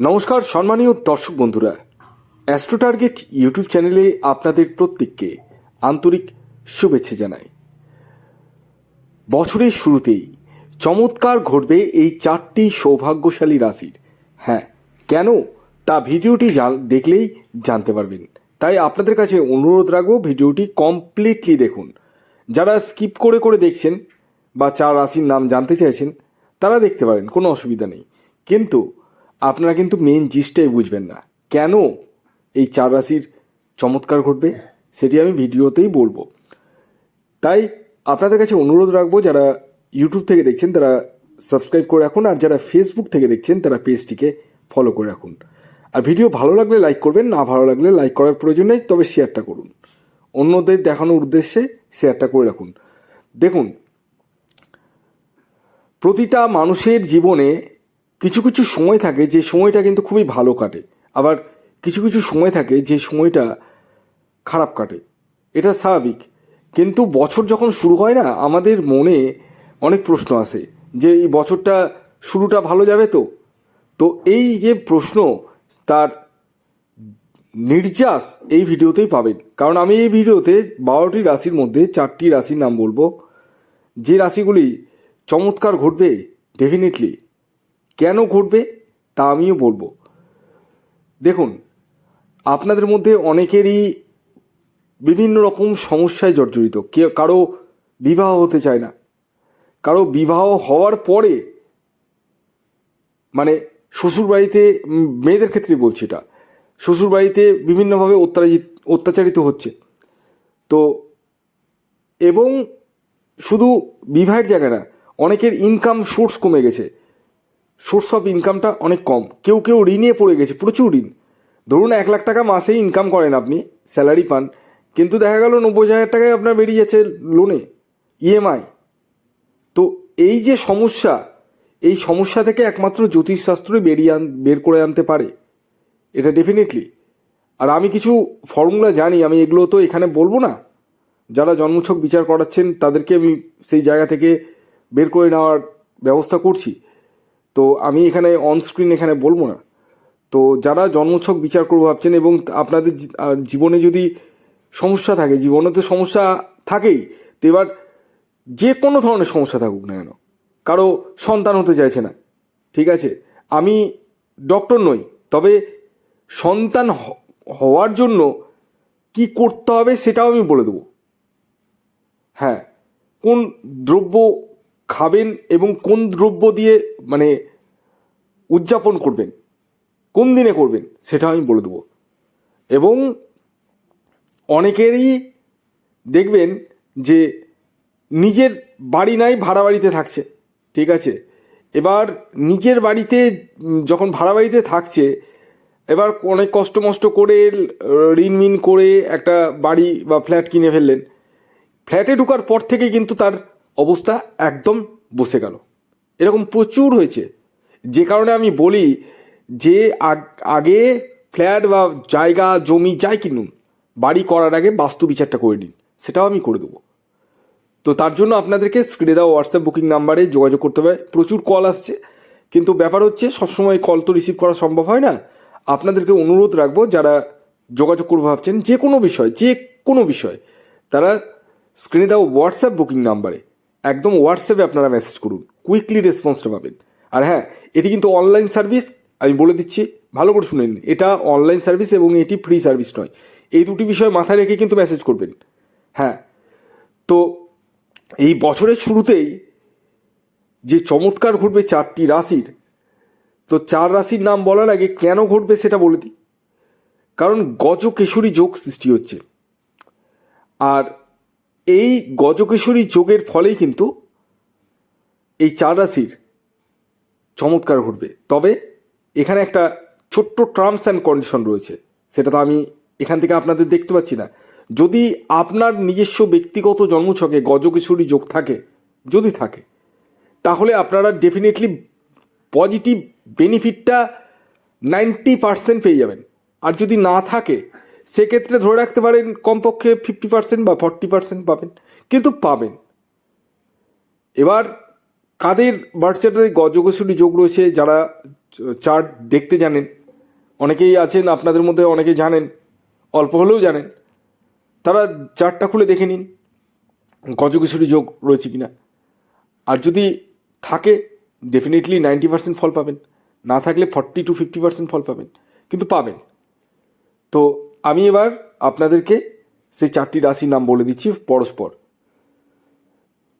নমস্কার, সম্মানীয় দর্শক বন্ধুরা। অ্যাস্ট্রো টার্গেট ইউটিউব চ্যানেলে আপনাদের প্রত্যেককে আন্তরিক শুভেচ্ছা জানাই। বছরের শুরুতেই চমৎকার ঘটবে এই চারটি সৌভাগ্যশালী রাশির। হ্যাঁ কেন? তা ভিডিওটি দেখলেই জানতে পারবেন। তাই আপনাদের কাছে অনুরোধ রাখব ভিডিওটি কমপ্লিটলি দেখুন। যারা স্কিপ করে করে দেখছেন বা চার রাশির নাম জানতে চাইছেন, তারা দেখতে পারেন, কোনো অসুবিধা নেই। কিন্তু আপনারা কিন্তু মেন জিসটাই বুঝবেন না। কেন এই চার রাশির চমৎকার ঘটবে, সেটি আমি ভিডিওতেই বলব। তাই আপনাদের কাছে অনুরোধ রাখব, যারা ইউটিউব থেকে দেখছেন, তারা সাবস্ক্রাইব করে রাখুন, আর যারা ফেসবুক থেকে দেখছেন, তারা পেজটিকে ফলো করে রাখুন। আর ভিডিও ভালো লাগলে লাইক করবেন, না ভালো লাগলে লাইক করার প্রয়োজন নেই, তবে শেয়ারটা করুন। অন্যদের দেখানোর উদ্দেশ্যে শেয়ারটা করে রাখুন। দেখুন, প্রতিটা মানুষের জীবনে কিছু কিছু সময় থাকে যে সময়টা কিন্তু খুবই ভালো কাটে। আবার কিছু কিছু সময় থাকে যে সময়টা খারাপ কাটে। এটা স্বাভাবিক। কিন্তু বছর যখন শুরু হয় না, আমাদের মনে অনেক প্রশ্ন আসে যে এই বছরটা শুরুটা ভালো যাবে তো? তো এই যে প্রশ্ন, তার নির্যাস এই ভিডিওতেই পাবেন। কারণ আমি এই ভিডিওতে বারোটি রাশির মধ্যে চারটি রাশির নাম বলব। যে রাশিগুলি চমৎকার ঘটবে ডেফিনেটলি কেন ঘটবে তা আমিও বলব। দেখুন, আপনাদের মধ্যে অনেকেরই বিভিন্ন রকম সমস্যায় জর্জরিত। কে, কারও বিবাহ হতে চায় না। কারও বিবাহ হওয়ার পরে মানে শ্বশুরবাড়িতে মেয়েদের ক্ষেত্রে বলছি এটা, শ্বশুরবাড়িতে বিভিন্নভাবে অত্যাচারিত অত্যাচারিত হচ্ছে। তো, এবং শুধু বিবাহের জায়গা না, অনেকের ইনকাম সোর্স কমে গেছে। সোর্স অফ ইনকামটা অনেক কম। কেউ কেউ ঋণে পড়ে গেছে, প্রচুর ঋণ। ধরুন এক লাখ টাকা মাসে ইনকাম করেন আপনি স্যালারি পান, কিন্তু দেখা গেল নব্বই হাজার টাকায় আপনার বেরিয়ে যাচ্ছে লোনে ইএমআই তো এই যে সমস্যা, এই সমস্যা থেকে একমাত্র জ্যোতিষশাস্ত্রই বেরিয়ে আন, বের করে আনতে পারে, এটা ডেফিনেটলি আর আমি কিছু ফর্মুলা জানি, আমি এগুলো তো এখানে বলব না। যারা জন্মছক বিচার করাচ্ছেন, তাদেরকে আমি সেই জায়গা থেকে বের করে নেওয়ার ব্যবস্থা করছি। তো আমি এখানে অন স্ক্রিন এখানে বলব না। তো যারা জন্মছক বিচার করব ভাবছেন এবং আপনাদের জীবনে যদি সমস্যা থাকে, জীবনে তো সমস্যা থাকেই, তো এবার যে কোনো ধরনের সমস্যা থাকুক না কেন, কারও সন্তান হতে চাইছে না, ঠিক আছে? আমি ডক্টর নই, তবে সন্তান হওয়ার জন্য কি করতে হবে সেটাও আমি বলে দেবো। হ্যাঁ কোন দ্রব্য খাবেন এবং কোন দ্রব্য দিয়ে মানে উদযাপন করবেন, কোন দিনে করবেন, সেটা আমি বলে দেবো। এবং অনেকেরই দেখবেন যে নিজের বাড়ি নাই, ভাড়া বাড়িতে থাকছে, ঠিক আছে? এবার নিজের বাড়িতে যখন ভাড়া বাড়িতে থাকছে, এবার অনেক কষ্ট মষ্ট করে ঋণ মিন করে একটা বাড়ি বা ফ্ল্যাট কিনে ফেললেন। ফ্ল্যাটে ঢোকার পর থেকে কিন্তু তার অবস্থা একদম বসে গেল। এরকম প্রচুর হয়েছে। যে কারণে আমি বলি যে আগ- ফ্ল্যাট বা জায়গা, জমি যাই কিনুন, বাড়ি করার আগে বাস্তু বিচারটা করে নিন, সেটাও আমি করে দেবো। তো তার জন্য আপনাদেরকে স্ক্রিনে দেওয়া হোয়াটসঅ্যাপ বুকিং নাম্বারে যোগাযোগ করতে হবে। প্রচুর কল আসছে। কিন্তু ব্যাপার হচ্ছে, সবসময় কল তো রিসিভ করা সম্ভব হয় না। আপনাদেরকে অনুরোধ রাখব, যারা যোগাযোগ করব ভাবছেন, যে কোনো বিষয়, যে কোনো বিষয়, তারা স্ক্রিনে দেওয়া হোয়াটসঅ্যাপ বুকিং নাম্বারে একদম হোয়াটসঅ্যাপে আপনারা মেসেজ করুন। কুইকলি রেসপন্সটা পাবেন। আর হ্যাঁ এটি কিন্তু অনলাইন সার্ভিস আমি বলে দিচ্ছি, ভালো করে শুনে নিন। এটা অনলাইন সার্ভিস এবং এটি ফ্রি সার্ভিস নয়। এই দুটি বিষয় মাথায় রেখে কিন্তু মেসেজ করবেন। হ্যাঁ তো এই বছরের শুরুতেই যে চমৎকার ঘটবে চারটি রাশির, তো চার রাশির নাম বলার আগে কেন ঘটবে সেটা বলে দিই। কারণ গজকেশরী যোগ সৃষ্টি হচ্ছে। আর এই গজকেশরী যোগের ফলেই কিন্তু এই চার রাশির চমৎকার ঘটবে। তবে এখানে একটা ছোট্ট টার্মস অ্যান্ড কন্ডিশন রয়েছে। সেটা তো আমি এখান থেকে আপনাদের দেখতে পাচ্ছি না। যদি আপনার নিজস্ব ব্যক্তিগত জন্মছকে গজকেশরী যোগ থাকে, যদি থাকে, তাহলে আপনারা ডেফিনেটলি পজিটিভ বেনিফিটটা নাইনটি পার্সেন্ট পেয়ে যাবেন। আর যদি না থাকে সেক্ষেত্রে ধরে রাখতে পারেন কমপক্ষে ফিফটি পার্সেন্ট বা ফর্টি পার্সেন্ট পাবেন, কিন্তু পাবেন। এবার কাদের বার্থচার্টারে গজগোসুলি যোগ রয়েছে যারা চার্ট দেখতে জানেন? অনেকেই আছেন, আপনাদের মধ্যে অনেকে জানেন, অল্প হলেও জানেন। তারা চার্টটা খুলে দেখে নিন গজকিশোরী যোগ রয়েছে কিনা। আর যদি থাকে ডেফিনেটলি নাইনটি পার্সেন্ট ফল পাবেন। না থাকলে ফর্টি টু ফিফটি পার্সেন্ট ফল পাবেন, কিন্তু পাবেন। তো আমি এবার আপনাদেরকে সেই চারটি রাশির নাম বলে দিচ্ছি পরস্পর।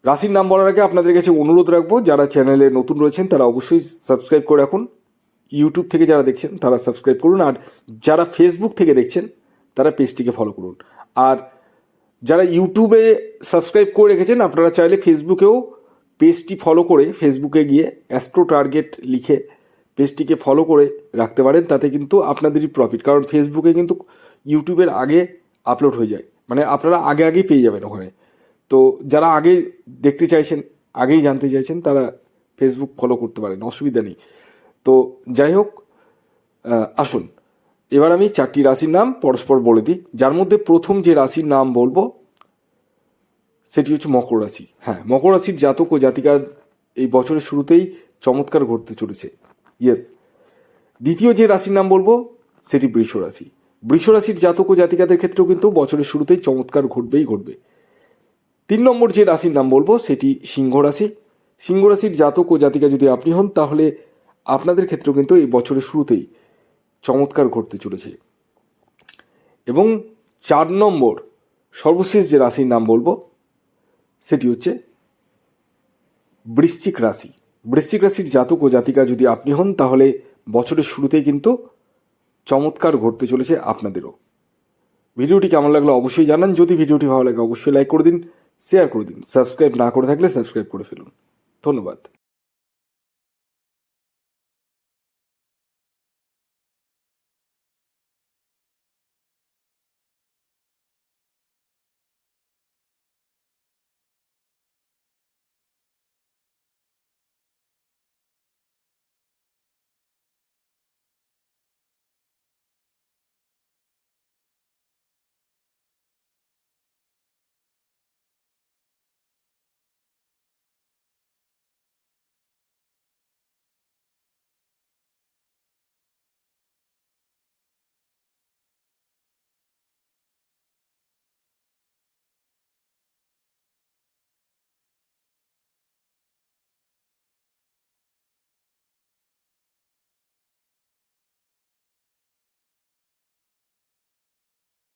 রাশির নাম বলার আগে আপনাদের কাছে অনুরোধ রাখব, যারা চ্যানেলে নতুন রয়েছেন তারা অবশ্যই সাবস্ক্রাইব করে রাখুন। ইউটিউব থেকে যারা দেখছেন তারা সাবস্ক্রাইব করুন, আর যারা ফেসবুক থেকে দেখছেন তারা পেজটিকে ফলো করুন। আর যারা ইউটিউবে সাবস্ক্রাইব করে রেখেছেন, আপনারা চাইলে ফেসবুকেও পেজটি ফলো করে ফেসবুকে গিয়ে অ্যাস্ট্রো টার্গেট লিখে পেজটিকে ফলো করে রাখতে পারেন, তাতে কিন্তু আপনাদেরই প্রফিট কারণ ফেসবুকে কিন্তু ইউটিউবের আগে আপলোড হয়ে যায়। মানে আপনারা আগে আগেই পেয়ে যাবেন ওখানে। তো যারা আগে দেখতে চাইছেন, আগেই জানতে চাইছেন, তারা ফেসবুক ফলো করতে পারেন, অসুবিধা নেই। তো যাই হোক আসুন। এবার আমি চারটি রাশির নাম পরস্পর বলে দিই। যার মধ্যে প্রথম যে রাশির নাম বলব, সেটি হচ্ছে মকর রাশি। হ্যাঁ মকর রাশির জাতক ও জাতিকার এই বছরের শুরুতেই চমৎকার ঘটতে চলেছে। ইয়েস দ্বিতীয় যে রাশির নাম বলব, সেটি বৃষ রাশি। বৃষ রাশির জাতক ও জাতিকাদের ক্ষেত্রেও কিন্তু বছরের শুরুতেই চমৎকার ঘটবেই ঘটবে। তিন নম্বর যে রাশির নাম বলব, সেটি সিংহ রাশি। সিংহ রাশির জাতক ও জাতিকা যদি আপনি হন, তাহলে আপনাদের ক্ষেত্রেও কিন্তু এই বছরের শুরুতেই চমৎকার ঘটতে চলেছে। এবং চার নম্বর, সর্বশেষ যে রাশির নাম বলব, সেটি হচ্ছে বৃশ্চিক রাশি। বৃশ্চিক রাশির জাতক ও জাতিকা যদি আপনি হন, তাহলে বছরের শুরুতেই কিন্তু চমৎকার ঘটতে চলেছে আপনাদেরও। ভিডিওটি কেমন লাগল অবশ্যই জানান। যদি ভিডিওটি ভালো লাগে, অবশ্যই লাইক করে দিন শেয়ার করে দিন। সাবস্ক্রাইব না করে থাকলে সাবস্ক্রাইব করে ফেলুন। ধন্যবাদ।